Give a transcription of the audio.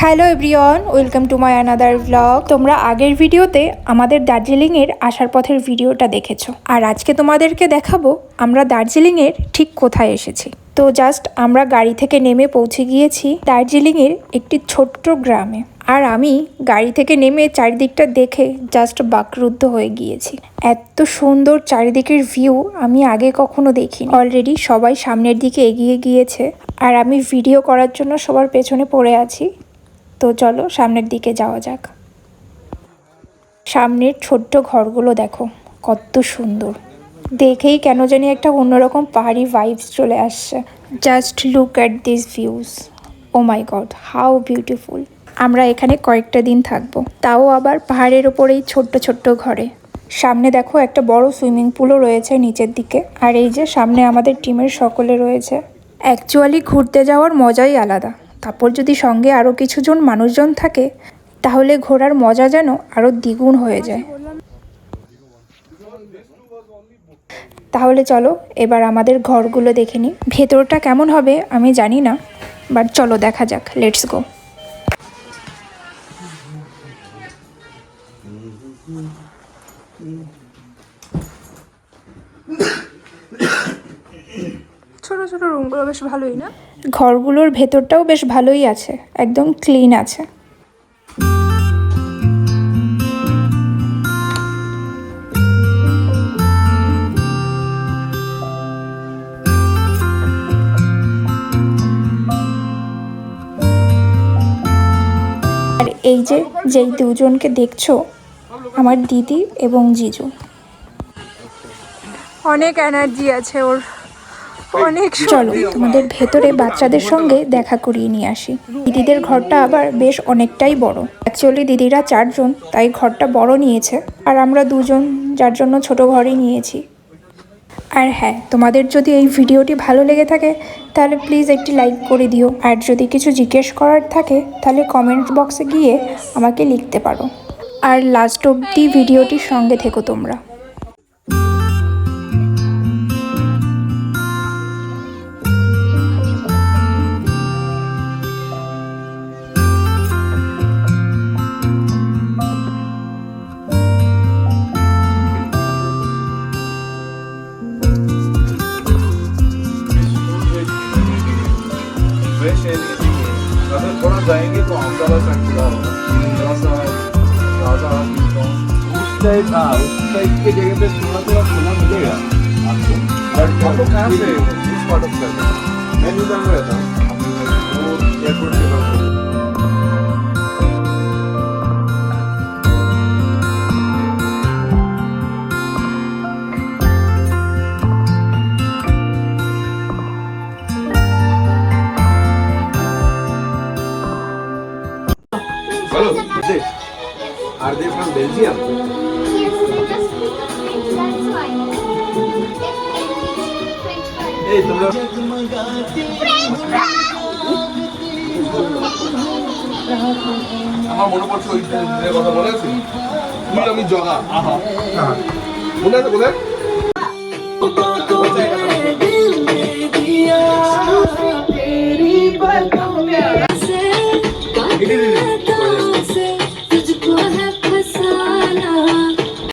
Hello everyone welcome to my another blog তোমরা আগের ভিডিওতে আমাদের দার্জিলিংয়ের আসার পথের ভিডিওটা দেখেছ। আর আজকে তোমাদেরকে দেখাবো আমরা দার্জিলিংয়ের ঠিক কোথায় এসেছি। তো জাস্ট আমরা গাড়ি থেকে নেমে পৌঁছে গিয়েছি দার্জিলিংয়ের একটি ছোট্ট গ্রামে। আর আমি গাড়ি থেকে নেমে চারিদিকটা দেখে জাস্ট বাকরুদ্ধ হয়ে গিয়েছি। এত সুন্দর চারিদিকের ভিউ আমি আগে কখনো দেখিনি। অলরেডি সবাই সামনের দিকে এগিয়ে গিয়েছে। আর আমি ভিডিও করার জন্য সবার পেছনে পড়ে আছি। তো চলো সামনের দিকে যাওয়া যাক। সামনের ছোট্ট ঘরগুলো দেখো, কত সুন্দর। দেখেই কেন জানি একটা অন্যরকম পাহাড়ি ভাইবস চলে আসছে। Just look at this views oh my god how beautiful আমরা এখানে কয়েকটা দিন থাকব। তাও আবার পাহাড়ের ওপর এই ছোট্ট ছোট্ট ঘরে। সামনে দেখো একটা বড় সুইমিং পুলও রয়েছে নিচের দিকে। আর এই যে সামনে আমাদের টিমের সকলে রয়েছে। অ্যাকচুয়ালি ঘুরতে যাওয়ার মজাই আলাদা। তারপর যদি সঙ্গে আরও কিছুজন মানুষজন থাকে, তাহলে ঘোরার মজা যেন আরও দ্বিগুণ হয়ে যায়। তাহলে চলো, এবার আমাদের ঘরগুলো দেখে নিই। ভেতরটা কেমন হবে আমি জানি না বাট চলো দেখা যাক লেটস গো ছোট ছোট রুমগুলো বেশ ভালোই না? ঘরগুলোর ভেতরটাও বেশ ভালোই আছে একদম ক্লিন আছে। আর এই যে যেই দুজনকে দেখছ আমার দিদি এবং জিজু। অনেক এনার্জি আছে ওর। অনেক চলো তোমাদের ভেতরে বাচ্চাদের সঙ্গে দেখা করিয়ে নিয়ে আসি। দিদিদের ঘরটা আবার বেশ অনেকটাই বড়। অ্যাকচুয়ালি দিদিরা চারজন তাই ঘরটা বড় নিয়েছে। আর আমরা দুজন যার জন্য ছোট ঘরই নিয়েছি। আর হ্যাঁ তোমাদের যদি এই ভিডিওটি ভালো লেগে থাকে তাহলে প্লিজ একটি লাইক করে দিও। আর যদি কিছু জিজ্ঞেস করার থাকে তাহলে কমেন্ট বক্সে গিয়ে আমাকে লিখতে পারো। আর লাস্ট অবধি ভিডিওটির সঙ্গে থেকো তোমরা। जाएँगे तो अहमदाबाद साइड खुला होगा। थोड़ा सा ताज़ा उस टाइप हाँ उस टाइप के जगह पे थोड़ा थोड़ा खुला मिलेगा आपको। बट आप लोग कहाँ से किस पार्ट ऑफ़ करते हैं मैं न्यू में रहता। हूँ वो एयरपोर्ट के पास It? Are they from Belgium? এই তোমরা আমার মনে পড়ছে ওই দিনের কথা মনে আছে। তুই আমি জগা। আহা। মনে আছে কোথায়